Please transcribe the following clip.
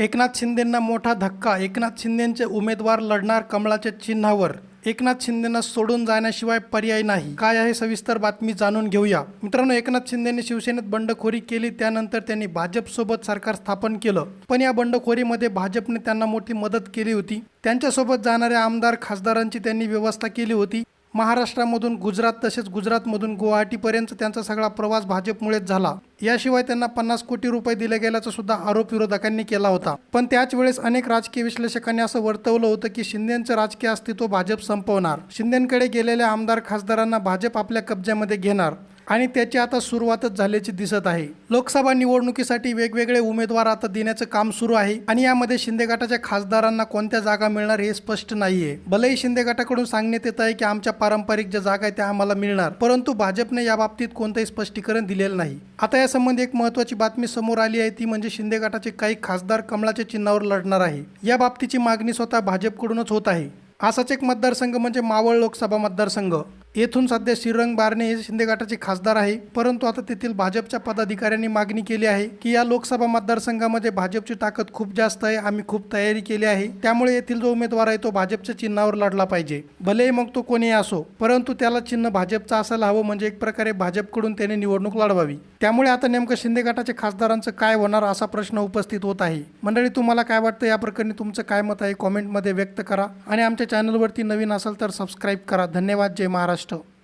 एकनाथ शिंदेंना मोठा धक्का एकनाथ शिंदेंचे उमेदवार लढणार कमळाच्या चिन्हावर. एकनाथ शिंदेंना सोडून जाण्याशिवाय पर्याय नाही. काय आहे सविस्तर बातमी जाणून घेऊया. मित्रांनो एकनाथ शिंदेने शिवसेनेत बंडखोरी केली त्यानंतर त्यांनी भाजपसोबत सरकार स्थापन केलं. पण या बंडखोरीमध्ये भाजपने त्यांना मोठी मदत केली होती. त्यांच्यासोबत जाणाऱ्या आमदार खासदारांची त्यांनी व्यवस्था केली होती. महाराष्ट्रामधून गुजरात तसेच गुजरातमधून गुवाहाटीपर्यंत त्यांचा सगळा प्रवास भाजपमुळेच झाला. याशिवाय त्यांना पन्नास कोटी रुपये दिले गेल्याचा सुद्धा आरोप विरोधकांनी केला होता. पण त्याच वेळेस अनेक राजकीय विश्लेषकांनी असं वर्तवलं होतं की शिंदेचं राजकीय अस्तित्व भाजप संपवणार. शिंदेकडे गेलेल्या आमदार खासदारांना भाजप आपल्या कब्ज्यामध्ये घेणार. आणि त्याची आता सुरुवातच झाल्याची दिसत आहे. लोकसभा निवडणुकीसाठी वेगवेगळे उमेदवार आता देण्याचं काम सुरू आहे. आणि यामध्ये शिंदे गटाच्या खासदारांना कोणत्या जागा मिळणार हे स्पष्ट नाहीये. भलेही शिंदे गटाकडून सांगण्यात येत आहे की आमच्या पारंपरिक ज्या जागा आहेत त्या आम्हाला मिळणार. परंतु भाजपने या बाबतीत कोणतंही स्पष्टीकरण दिलेलं नाही. आता यासंबंधी एक महत्वाची बातमी समोर आली आहे. ती म्हणजे शिंदे गटाचे काही खासदार कमळाच्या चिन्हावर लढणार आहे. या बाबतीची मागणी स्वतः भाजपकडूनच होत आहे. असाच एक मतदारसंघ म्हणजे मावळ लोकसभा मतदारसंघ. येथून सध्या श्रीरंग बारणे हे शिंदेगटाचे खासदार आहे. परंतु आता तेथील भाजपच्या पदाधिकाऱ्यांनी मागणी केली आहे की या लोकसभा मतदारसंघामध्ये भाजपची ताकद खूप जास्त आहे. आम्ही खूप तयारी केली आहे. त्यामुळे येथील जो उमेदवार आहे तो भाजपच्या चिन्हावर लढला पाहिजे. भलेही मग तो कोणी असो परंतु त्याला चिन्ह भाजपचं असायला हवं म्हणजे एक प्रकारे भाजपकडून त्याने निवडणूक लढवावी. त्यामुळे आता नेमकं शिंदे गटाच्या खासदारांचं काय होणार असा प्रश्न उपस्थित होत आहे. मंडळी तुम्हाला काय वाटतं? या प्रकरणी तुमचं काय मत आहे? कॉमेंटमध्ये व्यक्त करा. आणि आमच्या चॅनलवरती नवीन असाल तर सबस्क्राईब करा. धन्यवाद. जय महाराष्ट्र. ಕಷ್ಟವು